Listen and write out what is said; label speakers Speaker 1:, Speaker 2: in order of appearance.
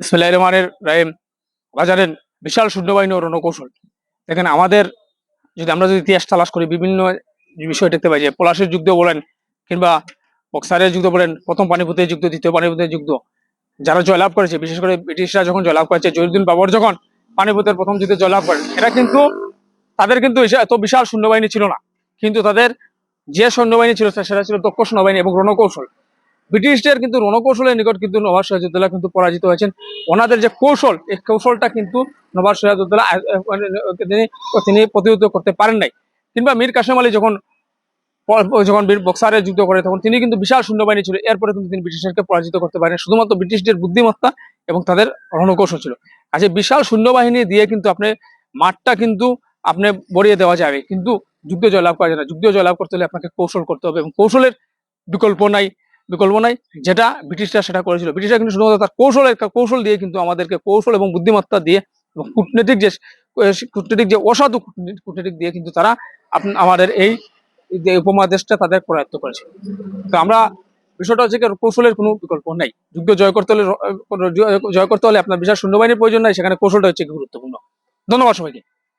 Speaker 1: ইসমাইল রহমানের রাহিম বাজারের বিশাল সৈন্যবাহিনী ও রণকৌশল। দেখেন, আমাদের যদি আমরা যদি ইতিহাস তালাশ করি, বিভিন্ন বিষয় দেখতে পাই যে পলাশের যুদ্ধ বলেন কিংবা বক্সারের যুদ্ধ বলেন, প্রথম পানিপথের যুদ্ধ, দ্বিতীয় পানিপথের যুদ্ধ, যারা জয়লাভ করেছে, বিশেষ করে ব্রিটিশরা যখন জয়লাভ করেছে, জহিরুদ্দিন বাবর যখন পানিপথের প্রথম যুদ্ধে জয়লাভ করেন, এরা কিন্তু, তাদের কিন্তু এত বিশাল সৈন্যবাহিনী ছিল না। কিন্তু তাদের যে সৈন্যবাহিনী ছিল সেটা ছিল দক্ষ সৈন্যবাহিনী এবং রণকৌশল। ব্রিটিশদের কিন্তু রণকৌশলের নিকট কিন্তু নবাব সিরাজউদ্দৌলা কিন্তু পরাজিত হয়েছেন। ওনাদের যে কৌশল এই কৌশলটা কিন্তু নবাব সিরাজউদ্দৌলা মানে, তিনি তিনি প্রতিহত করতে পারেন নাই। কিংবা মীর কাসেম আলী যখন যখন বীর বক্সারের যুদ্ধ করে তখন তিনি কিন্তু বিশাল সৈন্যবাহিনী ছিল। এরপরে কিন্তু তিনি ব্রিটিশদেরকে পরাজিত করতে পারেন শুধুমাত্র ব্রিটিশদের বুদ্ধিমত্তা এবং তাদের রণকৌশল ছিল। কাজে বিশাল সৈন্যবাহিনী দিয়ে কিন্তু আপনি মাঠটা কিন্তু আপনি বড়িয়ে দেওয়া যাবে। কিন্তু যুদ্ধ জয়লাভ করা যায় না। যুদ্ধ জয়লাভ করতে হলে আপনাকে কৌশল করতে হবে এবং কৌশলের বিকল্প নাই। বিকল্প নাই। যেটা ব্রিটিশরা সেটা করেছিল। ব্রিটিশরা কিন্তু শুধুমাত্র তার কৌশলের কৌশল দিয়ে কিন্তু আমাদেরকে কৌশল এবং বুদ্ধিমত্তা দিয়ে এবং কূটনৈতিক যে কূটনৈতিক যে অসাধু কূটনীতি- কূটনৈতিক দিয়ে কিন্তু তারা আমাদের এই উপমহাদেশটা তাদের করায়ত্ত করেছে। তো আমরা বিষয়টা হচ্ছে কৌশলের কোনো বিকল্প নাই। যুদ্ধ জয় করতে হলে জয় করতে হলে আপনার বিশাল সৈন্যবাহিনীর প্রয়োজন নাই সেখানে কৌশলটা হচ্ছে গুরুত্বপূর্ণ। ধন্যবাদ সবাইকে।